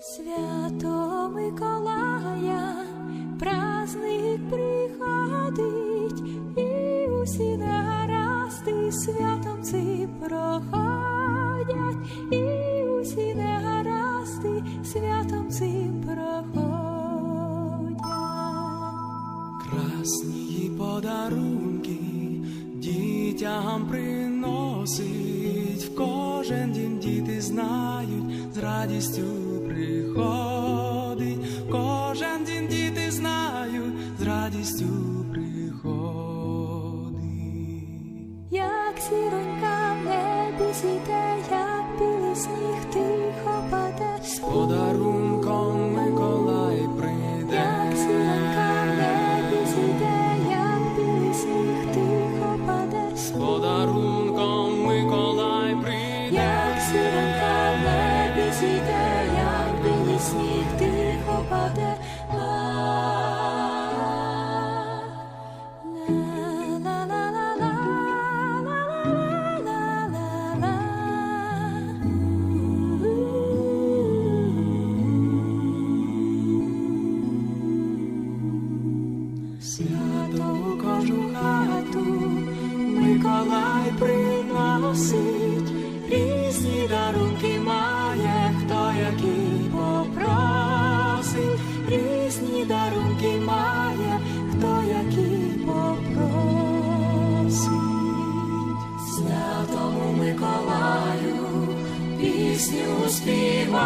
Свято Миколая, праздник приходить, і усі негаразди святом ці проходять, і усі негаразди святом ці проходять. Красні подарунки дітям приносить, в кожен день діти знають, з радістю приходить, в кожен день діти знають, з радістю приходить. Миколай приносить, різні дарунки має, хто який попросить, різні дарунки має, хто який попросить. Святому Миколаю пісню співаєм,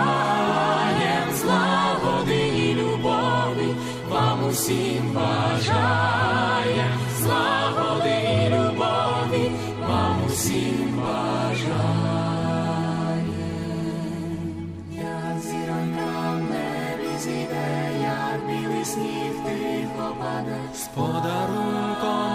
злагоди і любові вам усім бажає, вам усім бажає. Як зіронька в небі зійде, як білий сніг тихо паде, з подарунком